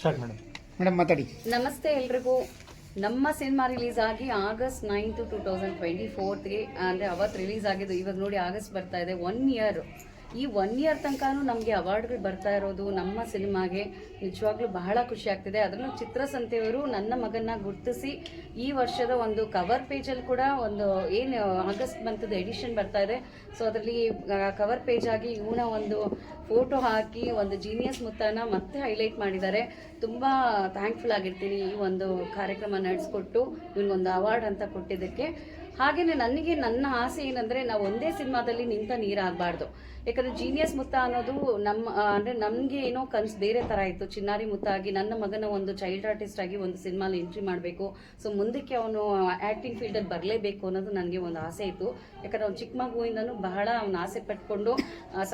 Start madam madam ಮಾತಾಡಿ. ನಮಸ್ತೆ ಎಲ್ರಿಗೂ. ನಮ್ಮ ಸಿನಿಮಾ ರಿಲೀಸ್ ಆಗಿ August ninth two thousand twenty ಫೋರ್ತ್ಗೆ ಅಂದರೆ ಅವತ್ತು ರಿಲೀಸ್ ಆಗಿದ್ದು ಇವಾಗ ನೋಡಿ ಆಗಸ್ಟ್ ಬರ್ತಾ ಇದೆ. ಒನ್ ಇಯರ್ ಈ ಒನ್ ಇಯರ್ ತನಕ ನಮಗೆ ಅವಾರ್ಡ್ಗಳು ಬರ್ತಾ ಇರೋದು ನಮ್ಮ ಸಿನಿಮಾಗೆ ನಿಜವಾಗ್ಲೂ ಬಹಳ ಖುಷಿ ಆಗ್ತಿದೆ. ಅದರಲ್ಲೂ ಚಿತ್ರಸಂತೆಯವರು ನನ್ನ ಮಗನ್ನ ಗುರ್ತಿಸಿ ಈ ವರ್ಷದ ಒಂದು ಕವರ್ ಪೇಜಲ್ಲಿ ಕೂಡ ಒಂದು ಏನು ಆಗಸ್ಟ್ ಮಂತದ ಎಡಿಷನ್ ಬರ್ತಾ ಇದೆ. ಸೊ ಅದರಲ್ಲಿ ಕವರ್ ಪೇಜ್ ಆಗಿ ಇವನ ಒಂದು ಫೋಟೋ ಹಾಕಿ ಒಂದು ಜೀನಿಯಸ್ ಮುತ್ತನ ಮತ್ತೆ ಹೈಲೈಟ್ ಮಾಡಿದ್ದಾರೆ. ತುಂಬ ಥ್ಯಾಂಕ್ಫುಲ್ ಆಗಿರ್ತೀನಿ ಈ ಒಂದು ಕಾರ್ಯಕ್ರಮ ನಡೆಸ್ಕೊಟ್ಟು, ಇವನಿಗೊಂದು ಅವಾರ್ಡ್ ಅಂತ ಕೊಟ್ಟಿದ್ದಕ್ಕೆ. ಹಾಗೆಯೇ ನನಗೆ ನನ್ನ ಆಸೆ ಏನಂದರೆ ನಾವು ಒಂದೇ ಸಿನಿಮಾದಲ್ಲಿ ನಿಂತ ನೀರಾಗಬಾರ್ದು. ಯಾಕಂದರೆ ಜೀನಿಯಸ್ ಮುತ್ತ ಅನ್ನೋದು ನಮ್ಮ ಅಂದರೆ ನಮಗೆ ಏನೋ ಕನ್ಸು ಬೇರೆ ಥರ ಇತ್ತು. ಚಿನ್ನಾರಿ ಮುತ್ತಾಗಿ ನನ್ನ ಮಗನ ಒಂದು ಚೈಲ್ಡ್ ಆರ್ಟಿಸ್ಟ್ ಆಗಿ ಒಂದು ಸಿನಿಮಾಲಿ ಎಂಟ್ರಿ ಮಾಡಬೇಕು. ಸೊ ಮುಂದಕ್ಕೆ ಅವನು ಆ್ಯಕ್ಟಿಂಗ್ ಫೀಲ್ಡಲ್ಲಿ ಬರಲೇಬೇಕು ಅನ್ನೋದು ನನಗೆ ಒಂದು ಆಸೆ ಇತ್ತು. ಯಾಕಂದ್ರೆ ಅವ್ನು ಚಿಕ್ಕ ಮಗುವಿಂದನೂ ಬಹಳ ಅವನು ಆಸೆ ಪಟ್ಕೊಂಡು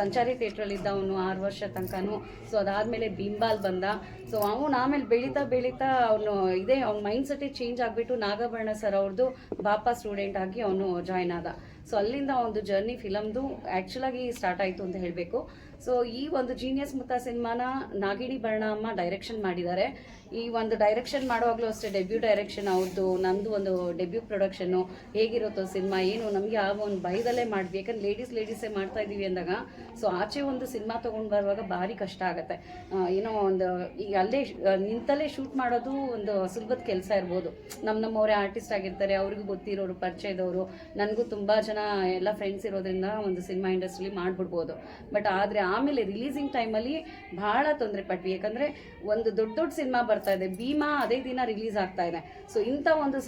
ಸಂಚಾರಿ ಥಿಯೇಟ್ರಲ್ಲಿದ್ದ ಅವನು ಆರು ವರ್ಷ ತನಕನೂ ಸೊ ಅದಾದಮೇಲೆ ಬಿಂಬಾಲ್ ಬಂದ. ಸೊ ಅವನು ಆಮೇಲೆ ಬೆಳೀತಾ ಬೆಳೀತಾ ಅವನು ಇದೇ, ಅವ್ನ ಮೈಂಡ್ ಚೇಂಜ್ ಆಗಿಬಿಟ್ಟು ನಾಗಭರಣ ಸರ್ ಅವ್ರದ್ದು ಬಾಪಾ ಸ್ಟೂಡೆಂಟ್ ಆಗಿ ಅವನು ಜಾಯ್ನ್ ಆದ. ಸೊ ಅಲ್ಲಿಂದ ಒಂದು ಜರ್ನಿ ಫಿಲಮ್ದು ಆ್ಯಕ್ಚುಲಾಗಿ ಸ್ಟಾರ್ಟ್ ಆಯಿತು ಅಂತ ಹೇಳಬೇಕು. ಸೊ ಈ ಒಂದು ಜೀನಿಯಸ್ ಮುತ್ತ ಸಿನಿಮಾನ ನಾಗಿಣಿ ಬರ್ಣಮ್ಮ ಡೈರೆಕ್ಷನ್ ಮಾಡಿದ್ದಾರೆ. ಈ ಒಂದು ಡೈರೆಕ್ಷನ್ ಮಾಡುವಾಗಲೂ ಅಷ್ಟೇ ಡೆಬ್ಯೂ ಡೈರೆಕ್ಷನ್ ಅವ್ರದ್ದು ನಂದು ಒಂದು ಡೆಬ್ಯೂ ಪ್ರೊಡಕ್ಷನ್ನು ಹೇಗಿರುತ್ತೋ ಸಿನಿಮಾ, ಏನು ನಮಗೆ ಆ ಒಂದು ಭಯದಲ್ಲೇ ಮಾಡಿದ್ವಿ ಯಾಕಂದ್ರೆ ಲೇಡೀಸ್ ಲೇಡೀಸೇ ಮಾಡ್ತಾ ಇದ್ದೀವಿ ಅಂದಾಗ ಸೊ ಆಚೆ ಒಂದು ಸಿನಿಮಾ ತೊಗೊಂಡು ಬರುವಾಗ ಭಾರಿ ಕಷ್ಟ ಆಗುತ್ತೆ. ಏನೋ ಒಂದು ಈಗ ಅಲ್ಲೇ ನಿಂತಲ್ಲೇ ಶೂಟ್ ಮಾಡೋದು ಒಂದು ಸುಲಭದ ಕೆಲಸ ಇರ್ಬೋದು. ನಮ್ಮ ನಮ್ಮವರೇ ಆರ್ಟಿಸ್ಟ್ ಆಗಿರ್ತಾರೆ, ಅವ್ರಿಗೂ ಗೊತ್ತಿರೋರು, ಪರಿಚಯದವರು, ನನಗೂ ತುಂಬ ಜನ ಎಲ್ಲ ಫ್ರೆಂಡ್ಸ್ ಇರೋದ್ರಿಂದ ಒಂದು ಸಿನಿಮಾ ಇಂಡಸ್ಟ್ರಿಲಿ ಮಾಡಿಬಿಡ್ಬೋದು. ಬಟ್ ಆದರೆ ಆಮೇಲೆ ರಿಲೀಸಿಂಗ್ ಟೈಮಲ್ಲಿ ಭಾಳ ತೊಂದರೆ ಪಟ್ವಿ. ಯಾಕಂದರೆ ಒಂದು ದೊಡ್ಡ ದೊಡ್ಡ ಸಿನಿಮಾ ಬರ್ತಾ ಇದೆ. ಭೀಮಾ ಅದೇ ದಿನ ರಿಲೀಸ್ ಆಗ್ತಾ ಇದೆ. ಸೊ ಇಂಥ ಒಂದು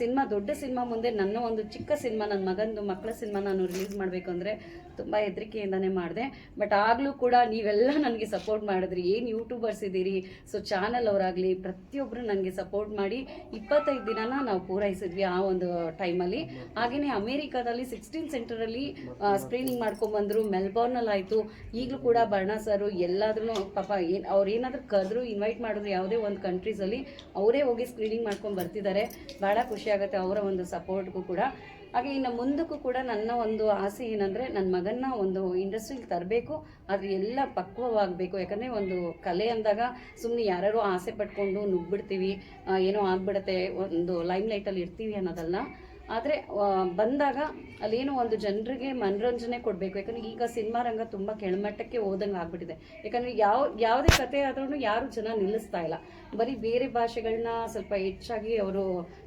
ಸಿನಿಮಾ, ದೊಡ್ಡ ಸಿನಿಮಾ ಮುಂದೆ ನನ್ನ ಒಂದು ಚಿಕ್ಕ ಸಿನಿಮಾ, ನನ್ನ ಮಗಂದು ಮಕ್ಕಳ ಸಿನಿಮಾ ನಾನು ರಿಲೀಸ್ ಮಾಡಬೇಕು ಅಂದರೆ ತುಂಬ ಹೆದರಿಕೆಯಿಂದನೇ ಮಾಡಿದೆ. ಬಟ್ ಆಗಲೂ ಕೂಡ ನೀವೆಲ್ಲ ನನಗೆ ಸಪೋರ್ಟ್ ಮಾಡಿದ್ರಿ. ಏನು ಯೂಟ್ಯೂಬರ್ಸ್ ಇದ್ದೀರಿ ಸೊ ಚಾನಲ್ ಅವರಾಗಲಿ ಪ್ರತಿಯೊಬ್ಬರು ನನಗೆ ಸಪೋರ್ಟ್ ಮಾಡಿ ಇಪ್ಪತ್ತೈದು ದಿನನ ನಾವು ಪೂರೈಸಿದ್ವಿ ಆ ಒಂದು ಟೈಮಲ್ಲಿ ಹಾಗೆಯೇ ಅಮೇರಿಕಾದಲ್ಲಿ ಸಿಕ್ಸ್ಟೀನ್ ಸೆಂಟರಲ್ಲಿ ಸ್ಕ್ರೀನಿಂಗ್ ಮಾಡ್ಕೊಂಡ್ಬಂದರು ಮೆಲ್ಬೋರ್ನಲ್ಲಿ ಆಯಿತು. ಈಗಲೂ ಕೂಡ ಬರ್ಣ ಸರು ಎಲ್ಲಾದ್ರೂ ಪಾಪ ಏನು, ಅವ್ರು ಏನಾದರೂ ಕರೆದ್ರು ಇನ್ವೈಟ್ ಮಾಡಿದ್ರು ಯಾವುದೇ ಒಂದು ಕಂಟ್ರೀಸಲ್ಲಿ ಅವರೇ ಹೋಗಿ ಸ್ಕ್ರೀನಿಂಗ್ ಮಾಡ್ಕೊಂಡು ಬರ್ತಿದ್ದಾರೆ ಭಾಳ ಖುಷಿ ಆಗುತ್ತೆ ಅವರ ಒಂದು ಸಪೋರ್ಟ್ಗೂ ಕೂಡ. ಹಾಗೆ ಇನ್ನು ಮುಂದಕ್ಕೂ ಕೂಡ ನನ್ನ ಒಂದು ಆಸೆ ಏನಂದರೆ ನನ್ನ ಮಗನ್ನ ಒಂದು ಇಂಡಸ್ಟ್ರಿಗೆ ತರಬೇಕು, ಆದರೆ ಎಲ್ಲ ಪಕ್ವವಾಗಬೇಕು. ಯಾಕಂದರೆ ಒಂದು ಕಲೆ ಅಂದಾಗ ಸುಮ್ಮನೆ ಯಾರ್ಯಾರೋ ಆಸೆ ಪಟ್ಕೊಂಡು ನುಗ್ಬಿಡ್ತೀವಿ ಏನೋ ಆಗ್ಬಿಡತ್ತೆ, ಒಂದು ಲೈಮ್ ಲೈಟಲ್ಲಿ ಇರ್ತೀವಿ ಅನ್ನೋದಲ್ಲ. ಆದರೆ ಬಂದಾಗ ಅಲ್ಲೇನೋ ಒಂದು ಜನರಿಗೆ ಮನರಂಜನೆ ಕೊಡಬೇಕು. ಯಾಕಂದರೆ ಈಗ ಸಿನಿಮಾ ರಂಗ ತುಂಬ ಕೆಳಮಟ್ಟಕ್ಕೆ ಹೋದಂಗೆ ಆಗ್ಬಿಟ್ಟಿದೆ. ಯಾಕಂದರೆ ಯಾವ, ಯಾವುದೇ ಕತೆ ಆದ್ರೂ ಯಾರು ಜನ ನಿಲ್ಲಿಸ್ತಾ ಇಲ್ಲ. ಬರೀ ಬೇರೆ ಭಾಷೆಗಳನ್ನ ಸ್ವಲ್ಪ ಹೆಚ್ಚಾಗಿ ಅವರು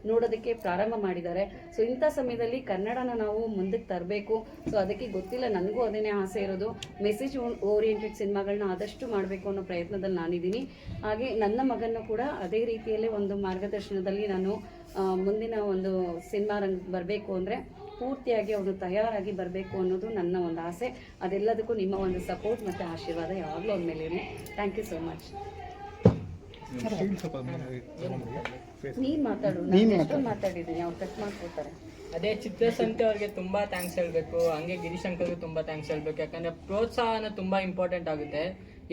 ನೋಡೋದಕ್ಕೆ ಪ್ರಾರಂಭ ಮಾಡಿದ್ದಾರೆ. ಸೊ ಇಂಥ ಸಮಯದಲ್ಲಿ ಕನ್ನಡನ ನಾವು ಮುಂದಕ್ಕೆ ತರಬೇಕು. ಸೊ ಅದಕ್ಕೆ ಗೊತ್ತಿಲ್ಲ, ನನಗೂ ಅದೇನೇ ಆಸೆ ಇರೋದು. ಮೆಸೇಜ್ ಓರಿಯೆಂಟೆಡ್ ಸಿನಿಮಾಗಳನ್ನ ಆದಷ್ಟು ಮಾಡಬೇಕು ಅನ್ನೋ ಪ್ರಯತ್ನದಲ್ಲಿ ನಾನಿದ್ದೀನಿ. ಹಾಗೆ ನನ್ನ ಮಗನ್ನು ಕೂಡ ಅದೇ ರೀತಿಯಲ್ಲೇ ಒಂದು ಮಾರ್ಗದರ್ಶನದಲ್ಲಿ ನಾನು ಮುಂದಿನ ಒಂದು ಸಿನಿಮಾ ರಂಗ ಬರಬೇಕು ಅಂದರೆ ಪೂರ್ತಿಯಾಗಿ ಅವನು ತಯಾರಾಗಿ ಬರಬೇಕು ಅನ್ನೋದು ನನ್ನ ಒಂದು ಆಸೆ. ಅದೆಲ್ಲದಕ್ಕೂ ನಿಮ್ಮ ಒಂದು ಸಪೋರ್ಟ್ ಮತ್ತು ಆಶೀರ್ವಾದ ಯಾವಾಗಲೂ ಅವ್ರ ಮೇಲೆ ಇರಲಿ. ಥ್ಯಾಂಕ್ ಯು ಸೋ ಮಚ್ ನೀನು ಮಾತಾಡು. ನೀನ್ ಮಾತಾಡಿದ್ದೀನಿ. ಅವ್ರು ಕಟ್ ಮಾಡ್ಕೊತಾರೆ ಅದೇ ಚಿತ್ರಸಂತೆ ಅವ್ರಿಗೆ ತುಂಬಾ ಥ್ಯಾಂಕ್ಸ್ ಹೇಳ್ಬೇಕು. ಹಂಗೆ ಗಿರೀಶ್ ಅಂಕಲ್ಗೆ ತುಂಬಾ ಥ್ಯಾಂಕ್ಸ್ ಹೇಳ್ಬೇಕು. ಯಾಕಂದ್ರೆ ಪ್ರೋತ್ಸಾಹನ ತುಂಬಾ ಇಂಪಾರ್ಟೆಂಟ್ ಆಗುತ್ತೆ.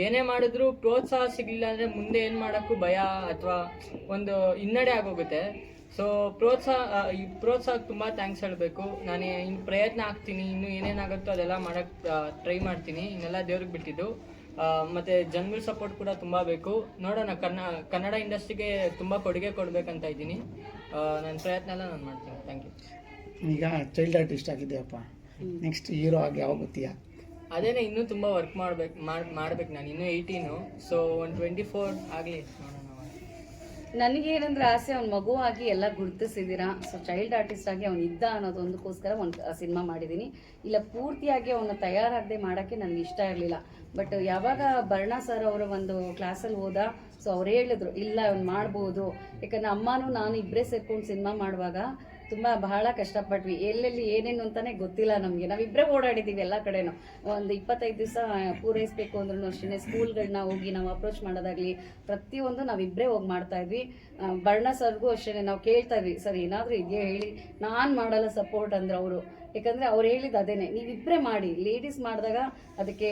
ಏನೇ ಮಾಡಿದ್ರು ಪ್ರೋತ್ಸಾಹ ಸಿಗ್ಲಿಲ್ಲ ಅಂದ್ರೆ ಮುಂದೆ ಏನ್ ಮಾಡಕ್ಕೂ ಭಯ ಅಥವಾ ಒಂದು ಹಿನ್ನಡೆ ಆಗೋಗುತ್ತೆ. ಸೊ ಪ್ರೋತ್ಸಾಹ ಈ ಪ್ರೋತ್ಸಾಹಕ್ಕೆ ತುಂಬ ಥ್ಯಾಂಕ್ಸ್ ಹೇಳಬೇಕು. ನಾನು ಇನ್ನು ಪ್ರಯತ್ನ ಆಗ್ತೀನಿ. ಇನ್ನು ಏನೇನಾಗುತ್ತೋ ಅದೆಲ್ಲ ಮಾಡೋಕ್ಕೆ ಟ್ರೈ ಮಾಡ್ತೀನಿ. ಇನ್ನೆಲ್ಲ ದೇವ್ರಿಗೆ ಬಿಟ್ಟಿದ್ದು ಮತ್ತು ಜನಗಳ ಸಪೋರ್ಟ್ ಕೂಡ ತುಂಬ ಬೇಕು. ನೋಡೋಣ ಕನ್ನ ಕನ್ನಡ ಇಂಡಸ್ಟ್ರಿಗೆ ತುಂಬ ಕೊಡುಗೆ ಕೊಡಬೇಕಂತ ಇದ್ದೀನಿ. ನನ್ನ ಪ್ರಯತ್ನ ಎಲ್ಲ ನಾನು ಮಾಡ್ತೀನಿ. ಥ್ಯಾಂಕ್ ಯು ಈಗ ಚೈಲ್ಡ್ ಆರ್ಟಿಸ್ಟ್ ಆಗಿದೆಯಪ್ಪ. ನೆಕ್ಸ್ಟ್ ಹೀರೋ ಆಗಿ ಯಾವಾಗ ಗೊತ್ತೀಯಾ ಅದೇನೆ ಇನ್ನೂ ತುಂಬ ವರ್ಕ್ ಮಾಡ್ಬೇಕು ಮಾಡ್ ಮಾಡ್ಬೇಕು ನಾನು. ಇನ್ನೂ ಏಯ್ಟೀನು ಸೊ ಒಂದು ಟ್ವೆಂಟಿ ಫೋರ್ ಆಗಲಿ ನೋಡೋಣ. ನನಗೇನಂದ್ರೆ ಆಸೆ, ಅವ್ನ ಮಗುವಾಗಿ ಎಲ್ಲ ಗುರುತಿಸಿದ್ದೀರಾ? ಸೊ ಚೈಲ್ಡ್ ಆರ್ಟಿಸ್ಟ್ ಆಗಿ ಅವ್ನು ಇದ್ದ ಅನ್ನೋದೊಂದಕ್ಕೋಸ್ಕರ ಒಂದು ಸಿನಿಮಾ ಮಾಡಿದ್ದೀನಿ ಇಲ್ಲ, ಪೂರ್ತಿಯಾಗಿ ಅವನ ತಯಾರಾಗದೆ ಮಾಡೋಕ್ಕೆ ನನಗೆ ಇಷ್ಟ ಇರಲಿಲ್ಲ. ಬಟ್ ಯಾವಾಗ ಬರ್ಣ ಸರ್ ಅವರ ಒಂದು ಕ್ಲಾಸಲ್ಲಿ ಹೋದ ಸೊ ಅವ್ರು ಹೇಳಿದ್ರು, ಇಲ್ಲ ಅವ್ನು ಮಾಡ್ಬೋದು. ಯಾಕಂದ್ರೆ ಅಮ್ಮನೂ ನಾನು ಇಬ್ಬರೇ ಸೇರ್ಕೊಂಡು ಸಿನಿಮಾ ಮಾಡುವಾಗ ತುಂಬ ಬಹಳ ಕಷ್ಟಪಟ್ವಿ. ಎಲ್ಲೆಲ್ಲಿ ಏನೇನು ಅಂತಾನೆ ಗೊತ್ತಿಲ್ಲ ನಮಗೆ. ನಾವಿಬ್ಬರೇ ಓಡಾಡಿದ್ದೀವಿ ಎಲ್ಲ ಕಡೆನೂ. ಒಂದು ಇಪ್ಪತ್ತೈದು ದಿವಸ ಪೂರೈಸಬೇಕು ಅಂದ್ರೂ ಅಷ್ಟೇ ಸ್ಕೂಲ್ಗಳನ್ನ ಹೋಗಿ ನಾವು ಅಪ್ರೋಚ್ ಮಾಡೋದಾಗಲಿ ಪ್ರತಿಯೊಂದು ನಾವಿಬ್ಬರೇ ಹೋಗಿ ಮಾಡ್ತಾ ಇದ್ವಿ ಬಣ್ಣ ಬರ್ಣ ಸರ್ಗೂ ಅಷ್ಟೇ ನಾವು ಕೇಳ್ತಾ ಇದ್ವಿ ಸರ್, ಏನಾದರೂ ಇದೆಯಾ ಹೇಳಿ. ನಾನು ಮಾಡಲ್ಲ ಸಪೋರ್ಟ್ ಅಂದ್ರೆ ಅವರು. ಯಾಕಂದ್ರೆ ಅವ್ರು ಹೇಳಿದ ಅದೇನೆ ನೀವಿಬ್ಬರೇ ಮಾಡಿ ಲೇಡೀಸ್ ಮಾಡಿದಾಗ ಅದಕ್ಕೆ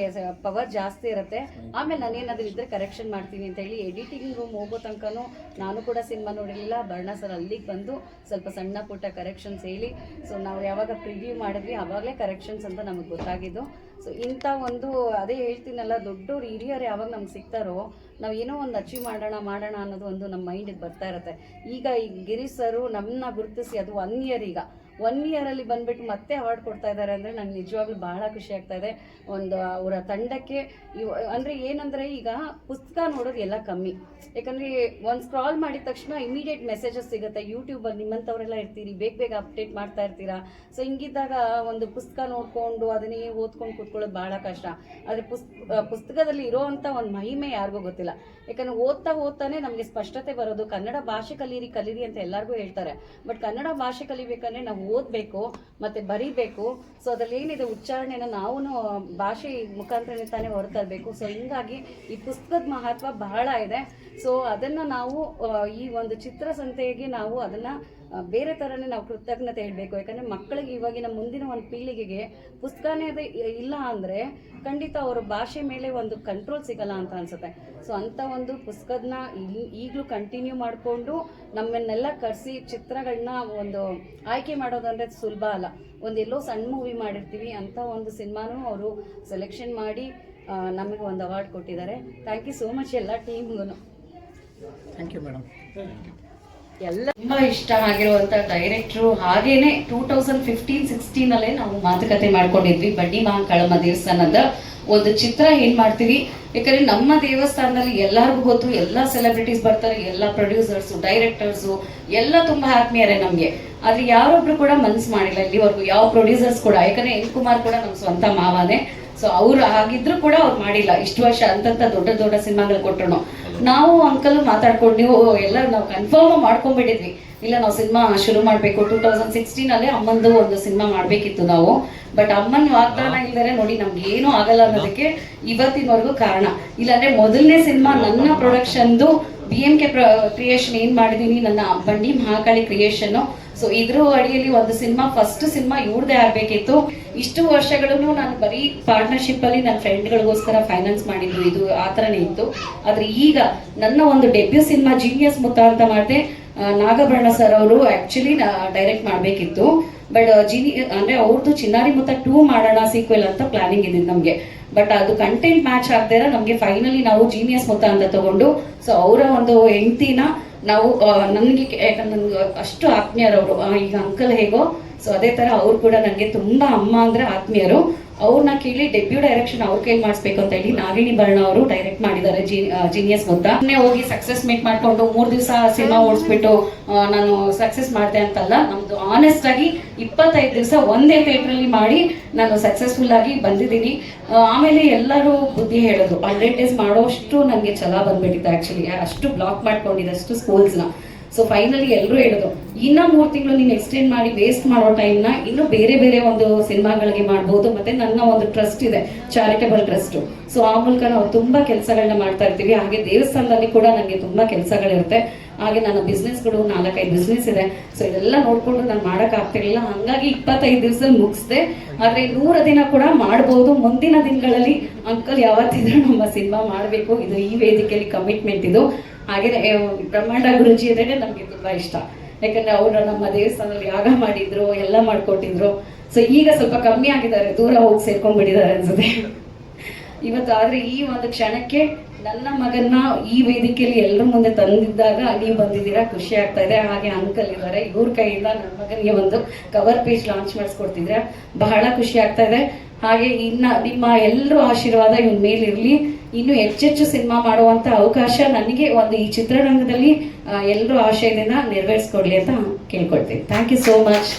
ಪವರ್ ಜಾಸ್ತಿ ಇರುತ್ತೆ. ಆಮೇಲೆ ನಾನೇನಾದ್ರೂ ಇದ್ರೆ ಕರೆಕ್ಷನ್ ಮಾಡ್ತೀನಿ ಅಂತ ಹೇಳಿ ಎಡಿಟಿಂಗ್ ರೂಮ್ ಹೋಗೋ ತನಕನೂ ನಾನು ಕೂಡ ಸಿನಿಮಾ ನೋಡಿರಲಿಲ್ಲ. ಬರ್ಣ ಸರ್ ಅಲ್ಲಿಗೆ ಬಂದು ಸ್ವಲ್ಪ ಸಣ್ಣ ಪುಟ್ಟ ಕರೆಕ್ಷನ್ಸ್ ಹೇಳಿ ಸೊ ನಾವು ಯಾವಾಗ ಪ್ರಿವ್ಯೂ ಮಾಡಿದ್ವಿ ಆವಾಗಲೇ ಕರೆಕ್ಷನ್ಸ್ ಅಂತ ನಮಗೆ ಗೊತ್ತಾಗಿದ್ದು. ಸೊ ಇಂಥ ಒಂದು ಅದೇ ಹೇಳ್ತೀನಲ್ಲ ದೊಡ್ಡವ್ರು ಹಿರಿಯರು ಯಾವಾಗ ನಮ್ಗೆ ಸಿಗ್ತಾರೋ, ನಾವು ಏನೋ ಒಂದು ಅಚೀವ್ ಮಾಡೋಣ ಮಾಡೋಣ ಅನ್ನೋದು ಒಂದು ನಮ್ಮ ಮೈಂಡಿಗೆ ಬರ್ತಾ ಇರುತ್ತೆ. ಈಗ ಈ ಗಿರೀಶ್ ಸರು ನಮ್ಮನ್ನ ಗುರುತಿಸಿ, ಅದು ಒನ್ ಇಯರ್ ಈಗ. ಒನ್ ಇಯರಲ್ಲಿ ಬಂದ್ಬಿಟ್ಟು ಮತ್ತೆ ಅವಾರ್ಡ್ ಕೊಡ್ತಾ ಇದ್ದಾರೆ ಅಂದರೆ ನಂಗೆ ನಿಜವಾಗ್ಲೂ ಬಹಳ ಖುಷಿ ಆಗ್ತಾ ಇದೆ. ಒಂದು ಅವರ ತಂಡಕ್ಕೆ ಇವ್- ಅಂದರೆ ಏನಂದ್ರೆ ಈಗ ಪುಸ್ತಕ ನೋಡೋದು ಎಲ್ಲ ಕಮ್ಮಿ. ಯಾಕಂದ್ರೆ ಒಂದು ಸ್ಕ್ರಾಲ್ ಮಾಡಿದ ತಕ್ಷಣ ಇಮಿಡಿಯೇಟ್ ಮೆಸೇಜಸ್ ಸಿಗುತ್ತೆ. ಯೂಟ್ಯೂಬಲ್ಲಿ ನಿಮ್ಮಂಥವರೆಲ್ಲ ಇರ್ತೀರಿ, ಬೇಗ ಬೇಗ ಅಪ್ಡೇಟ್ ಮಾಡ್ತಾ ಇರ್ತೀರಾ? ಸೊ ಹಿಂಗಿದ್ದಾಗ ಒಂದು ಪುಸ್ತಕ ನೋಡ್ಕೊಂಡು ಅದನ್ನೇ ಓದ್ಕೊಂಡು ಕೂತ್ಕೊಳ್ಳೋದು ಬಹಳ ಕಷ್ಟ. ಆದರೆ ಪುಸ್ ಪುಸ್ತಕದಲ್ಲಿ ಇರೋವಂಥ ಒಂದು ಮಹಿಮೆ ಯಾರಿಗೂ ಗೊತ್ತಿಲ್ಲ. ಯಾಕಂದ್ರೆ ಓದ್ತಾ ಓದ್ತಾನೆ ನಮಗೆ ಸ್ಪಷ್ಟತೆ ಬರೋದು. ಕನ್ನಡ ಭಾಷೆ ಕಲೀರಿ ಕಲೀರಿ ಅಂತ ಎಲ್ಲರಿಗೂ ಹೇಳ್ತಾರೆ. ಬಟ್ ಕನ್ನಡ ಭಾಷೆ ಕಲಿಬೇಕಂದ್ರೆ ನಾವು ಓದಬೇಕು, ಮತ್ತೆ ಬರೀಬೇಕು. ಸೊ ಅದ್ರಲ್ಲಿ ಏನಿದೆ ಉಚ್ಚಾರಣೆನ ನಾವು ಭಾಷೆ ಮುಖಾಂತರನೇ ತಾನೇ ಹೊರತರಬೇಕು. ಸೊ ಹಿಂಗಾಗಿ ಈ ಪುಸ್ತಕದ ಮಹತ್ವ ಬಹಳ ಇದೆ. ಸೊ ಅದನ್ನ ನಾವು ಈ ಒಂದು ಚಿತ್ರಸಂತೆಗೆ ನಾವು ಅದನ್ನ ಬೇರೆ ಥರನೇ ನಾವು ಕೃತಜ್ಞತೆ ಹೇಳಬೇಕು. ಯಾಕಂದರೆ ಮಕ್ಕಳಿಗೆ ಇವಾಗಿನ ಮುಂದಿನ ಒಂದು ಪೀಳಿಗೆಗೆ ಪುಸ್ತಕನೇ ಅದೇ ಇಲ್ಲ ಅಂದರೆ ಖಂಡಿತ ಅವರ ಭಾಷೆ ಮೇಲೆ ಒಂದು ಕಂಟ್ರೋಲ್ ಸಿಗಲ್ಲ ಅಂತ ಅನ್ಸುತ್ತೆ. ಸೊ ಅಂಥ ಒಂದು ಪುಸ್ತಕದನ್ನ ಈಗಲೂ ಕಂಟಿನ್ಯೂ ಮಾಡಿಕೊಂಡು ನಮ್ಮನ್ನೆಲ್ಲ ಕರೆಸಿ ಚಿತ್ರಗಳನ್ನ ಒಂದು ಆಯ್ಕೆ ಮಾಡೋದಂದ್ರೆ ಸುಲಭ ಅಲ್ಲ. ಒಂದು ಎಲ್ಲೋ ಸಣ್ಣ ಮೂವಿ ಮಾಡಿರ್ತೀವಿ ಅಂಥ ಒಂದು ಸಿನಿಮಾನು ಅವರು ಸೆಲೆಕ್ಷನ್ ಮಾಡಿ ನಮಗೆ ಒಂದು ಅವಾರ್ಡ್ ಕೊಟ್ಟಿದ್ದಾರೆ. ಥ್ಯಾಂಕ್ ಯು ಸೋ ಮಚ್ ಎಲ್ಲ ಟೀಮ್ಗೂ ಥ್ಯಾಂಕ್ ಯು ಮೇಡಮ್ ಎಲ್ಲ ತುಂಬಾ ಇಷ್ಟ ಆಗಿರುವಂತ ಡೈರೆಕ್ಟ್ರು ಹಾಗೇನೆ ಟೂ ತೌಸಂಡ್ ಫಿಫ್ಟೀನ್ ಸಿಕ್ಸ್ಟೀನ್ ಅಲ್ಲೇ ನಾವು ಮಾತುಕತೆ ಮಾಡ್ಕೊಂಡಿದ್ವಿ. ಬಡ್ಡಿ ಮಹಾಕಾಳಮ್ಮ ದೇವಸ್ಥಾನದ ಒಂದು ಚಿತ್ರ ಏನ್ ಮಾಡ್ತೀವಿ? ಯಾಕಂದ್ರೆ ನಮ್ಮ ದೇವಸ್ಥಾನದಲ್ಲಿ ಎಲ್ಲರಿಗೂ ಗೊತ್ತು, ಎಲ್ಲ ಸೆಲೆಬ್ರಿಟೀಸ್ ಬರ್ತಾರೆ, ಎಲ್ಲ ಪ್ರೊಡ್ಯೂಸರ್ಸ್ ಡೈರೆಕ್ಟರ್ಸ್ ಎಲ್ಲ ತುಂಬಾ ಆತ್ಮೀಯರೇ ನಮ್ಗೆ. ಆದ್ರೆ ಯಾರೊಬ್ರು ಕೂಡ ಮನ್ಸು ಮಾಡಿಲ್ಲ. ಇಲ್ಲಿವರೆಗೂ ಯಾವ ಪ್ರೊಡ್ಯೂಸರ್ಸ್ ಕೂಡ, ಯಾಕಂದ್ರೆ ಎನ್ ಕುಮಾರ್ ಕೂಡ ನಮ್ಮ ಸ್ವಂತ ಮಾವನೇ. ಸೊ ಅವ್ರು ಆಗಿದ್ರು ಕೂಡ ಅವ್ರು ಮಾಡಿಲ್ಲ. ಇಷ್ಟು ವರ್ಷ ಅಂತಂತ ದೊಡ್ಡ ದೊಡ್ಡ ಸಿನಿಮಾಗಳು ಕೊಟ್ಟರು ನಾವು ಅಂಕಲ್ ಮಾತಾಡ್ಕೊಂಡು ನೀವು ಎಲ್ಲ ನಾವು ಕನ್ಫರ್ಮ್ ಮಾಡ್ಕೊಂಡ್ಬಿಟ್ಟಿದ್ವಿ. ಇಲ್ಲ, ನಾವು ಸಿನಿಮಾ ಶುರು ಮಾಡಬೇಕು. ಟೂ ತೌಸಂಡ್ ಸಿಕ್ಸ್ಟೀನ್ ಅಲ್ಲೇ ಅಮ್ಮಂದು ಒಂದು ಸಿನಿಮಾ ಮಾಡಬೇಕಿತ್ತು ನಾವು. ಬಟ್ ಅಮ್ಮನ ವಾಗ್ದಾನ ಇಲ್ದರೆ ನೋಡಿ ನಮ್ಗೆ ಏನು ಆಗಲ್ಲ ಅನ್ನೋದಕ್ಕೆ ಇವತ್ತಿನವರೆಗೂ ಕಾರಣ. ಇಲ್ಲಾಂದ್ರೆ ಮೊದಲನೇ ಸಿನಿಮಾ ನನ್ನ ಪ್ರೊಡಕ್ಷನ್ದು ಬಿ ಎಂ ಕೆ ಕ್ರಿಯೇಷನ್ ಏನ್ ಮಾಡಿದೀನಿ, ನನ್ನ ಬಂಡಿ ಮಹಾಕಾಳಿ ಕ್ರಿಯೇಷನ್ ಸೊ ಇದ್ರ ಅಡಿಯಲ್ಲಿ ಒಂದು ಸಿನಿಮಾ ಫಸ್ಟ್ ಸಿನಿಮಾ ಇವ್ರದೇ ಆಗ್ಬೇಕಿತ್ತು. ಇಷ್ಟು ವರ್ಷಗಳನ್ನು ನಾನು ಬರೀ ಪಾರ್ಟ್ನರ್ಶಿಪ್ ಅಲ್ಲಿ ನನ್ನ ಫ್ರೆಂಡ್ಗಳಿಗೋಸ್ಕರ ಫೈನಾನ್ಸ್ ಮಾಡಿದ್ರು ಇದು ಆ ಥರನೇ ಇತ್ತು. ಆದ್ರೆ ಈಗ ನನ್ನ ಒಂದು ಡೆಬ್ಯೂ ಸಿನಿಮಾ ಜೀನಿಯಸ್ ಮುತ್ತ ಅಂತ ಮಾಡಿದೆ ನಾಗಭರಣ ಸರ್ ಅವರು ಆಕ್ಚುಲಿ ಡೈರೆಕ್ಟ್ ಮಾಡಬೇಕಿತ್ತು. ಬಟ್ ಜಿನಿ ಅಂದ್ರೆ ಅವ್ರದ್ದು ಚಿನ್ನಾರಿ ಮುತ್ತ ಟೂ ಮಾಡೋಣ ಸೀಕ್ವೆಲ್ ಅಂತ ಪ್ಲಾನಿಂಗ್ ಇದೆ ನಮಗೆ. ಬಟ್ ಅದು ಕಂಟೆಂಟ್ ಮ್ಯಾಚ್ ಆಗದೆ ನಮಗೆ ಫೈನಲಿ ನಾವು ಜೀನಿಯಸ್ ಮುತ್ತ ಅಂತ ತಗೊಂಡು ಸೊ ಅವರ ಒಂದು ಹೆಂಡ್ತಿನ ನಾವು ನನಗೆ ಯಾಕಂದ್ರೆ ನನ್ಗೆ ಅಷ್ಟು ಆತ್ಮೀಯರವರು ಈಗ ಅಂಕಲ್ ಹೇಗೋ ಸೊ ಅದೇ ತರ ಅವ್ರು ಕೂಡ ನನಗೆ ತುಂಬಾ ಅಮ್ಮ ಅಂದ್ರೆ ಆತ್ಮೀಯರು. ಅವ್ರನ್ನ ಕೇಳಿ ಡೆಬ್ಯೂ ಡೈರೆಕ್ಷನ್ ಅವ್ರ ಕೈಲಿ ಮಾಡಿಸ್ಬೇಕು ಅಂತ ಹೇಳಿ ನಾಗಿಣಿ ಬರ್ಣ ಅವರು ಡೈರೆಕ್ಟ್ ಮಾಡಿದ್ದಾರೆ ಜೀನಿಯಸ್ ಮುದ್ದ ಹೋಗಿ ಸಕ್ಸಸ್ ಮೀಟ್ ಮಾಡ್ಕೊಂಡು ಮೂರ್ ದಿವಸ ಸಿನಿಮಾ ಓಡಿಸ್ಬಿಟ್ಟು ನಾನು ಸಕ್ಸೆಸ್ ಮಾಡಿದೆ ಅಂತಲ್ಲ, ನಮ್ದು ಆನೆಸ್ಟ್ ಆಗಿ ಇಪ್ಪತ್ತೈದು ದಿವಸ ಒಂದೇ ಥಿಯೇಟರ್ ಅಲ್ಲಿ ಮಾಡಿ ನಾನು ಸಕ್ಸಸ್ಫುಲ್ ಆಗಿ ಬಂದಿದ್ದೀನಿ. ಆಮೇಲೆ ಎಲ್ಲರೂ ಬುದ್ಧಿ ಹೇಳೋದು ಡೇಸ್ ಮಾಡೋಷ್ಟು ನನಗೆ ಛಲ ಬಂದ್ಬಿಟ್ಟಿತ್ತು ಆಕ್ಚುಲಿ ಅಷ್ಟು ಬ್ಲಾಕ್ ಮಾಡ್ಕೊಂಡಿದ್ದಷ್ಟು ಸ್ಕೂಲ್ಸ್ನ ಸೊ ಫೈನಲಿ ಎಲ್ಲರೂ ಹೇಳೋದು, ಇನ್ನ ಮೂರು ತಿಂಗಳು ನೀನು ಎಕ್ಸ್ಟೆಂಡ್ ಮಾಡಿ ವೇಸ್ಟ್ ಮಾಡೋ ಟೈಮ್ನ ಇನ್ನು ಬೇರೆ ಬೇರೆ ಒಂದು ಸಿನಿಮಾಗಳಿಗೆ ಮಾಡ್ಬೋದು, ಮತ್ತೆ ನನ್ನ ಒಂದು ಟ್ರಸ್ಟ್ ಇದೆ ಚಾರಿಟಬಲ್ ಟ್ರಸ್ಟ್ ಸೊ ಆ ಮೂಲಕ ನಾವು ತುಂಬಾ ಕೆಲಸಗಳನ್ನ ಮಾಡ್ತಾ ಇರ್ತೀವಿ. ಹಾಗೆ ದೇವಸ್ಥಾನದಲ್ಲಿ ಕೂಡ ನನಗೆ ತುಂಬಾ ಕೆಲಸಗಳಿರುತ್ತೆ. ಹಾಗೆ ನನ್ನ ಬಿಸ್ನೆಸ್ಗಳು ನಾಲ್ಕೈದು ಬಿಸ್ನೆಸ್ ಇದೆ. ಸೊ ಇದೆಲ್ಲ ನೋಡಿಕೊಂಡು ನಾನು ಮಾಡೋಕ್ಕಾಗ್ತಿರಲಿಲ್ಲ ಹಾಗಾಗಿ ಇಪ್ಪತ್ತೈದು ದಿವಸದಲ್ಲಿ ಮುಗಿಸ್ದೆ. ಆದ್ರೆ ನೂರ ದಿನ ಕೂಡ ಮಾಡ್ಬೋದು. ಮುಂದಿನ ದಿನಗಳಲ್ಲಿ ಅಂಕಲ್ ಯಾವತ್ತಿದ್ರೂ ನಮ್ಮ ಸಿನಿಮಾ ಮಾಡಬೇಕು. ಇದು ಈ ವೇದಿಕೆಯಲ್ಲಿ ಕಮಿಟ್ಮೆಂಟ್ ಇದು. ಹಾಗೆ ಬ್ರಹ್ಮಾಂಡ ಗುರುಜಿ ಅಂದ್ರೆ ನಮಗೆ ತುಂಬಾ ಇಷ್ಟ. ಯಾಕಂದ್ರೆ ಅವರು ನಮ್ಮ ದೇವಸ್ಥಾನದಲ್ಲಿ ಯಾಗ ಮಾಡಿದ್ರು, ಎಲ್ಲ ಮಾಡ್ಕೊಟ್ಟಿದ್ರು. ಸೊ ಈಗ ಸ್ವಲ್ಪ ಕಮ್ಮಿ ಆಗಿದ್ದಾರೆ, ದೂರ ಹೋಗಿ ಸೇರ್ಕೊಂಡ್ಬಿಟ್ಟಿದ್ದಾರೆ ಅನ್ಸುತ್ತೆ. ಇವತ್ತು ಆದರೆ ಈ ಒಂದು ಕ್ಷಣಕ್ಕೆ ನನ್ನ ಮಗನ್ನ ಈ ವೇದಿಕೆಯಲ್ಲಿ ಎಲ್ಲರ ಮುಂದೆ ತಂದಿದ್ದಾಗ ನೀವು ಬಂದಿದ್ದೀರಾ, ಖುಷಿ ಆಗ್ತಾ ಇದೆ. ಹಾಗೆ ಅಂಕಲ್ ಇದ್ದಾರೆ, ಇವ್ರ ಕೈಯಿಂದ ನನ್ನ ಮಗನಿಗೆ ಒಂದು ಕವರ್ ಪೇಜ್ ಲಾಂಚ್ ಮಾಡಿಸ್ಕೊಡ್ತಿದ್ರೆ ಬಹಳ ಖುಷಿ ಆಗ್ತಾ ಇದೆ. ಹಾಗೆ ಇನ್ನ ನಿಮ್ಮ ಎಲ್ಲರೂ ಆಶೀರ್ವಾದ ಇವನ್ ಮೇಲಿರ್ಲಿ. ಇನ್ನು ಹೆಚ್ಚೆಚ್ಚು ಸಿನಿಮಾ ಮಾಡುವಂತ ಅವಕಾಶ ನನಗೆ ಒಂದು ಈ ಚಿತ್ರರಂಗದಲ್ಲಿ ಎಲ್ಲರೂ ಆಶಯದಿಂದ ನೆರವೇರಿಸ್ಕೊಡ್ಲಿ ಅಂತ ಕೇಳ್ಕೊಳ್ತೀನಿ. Thank you so much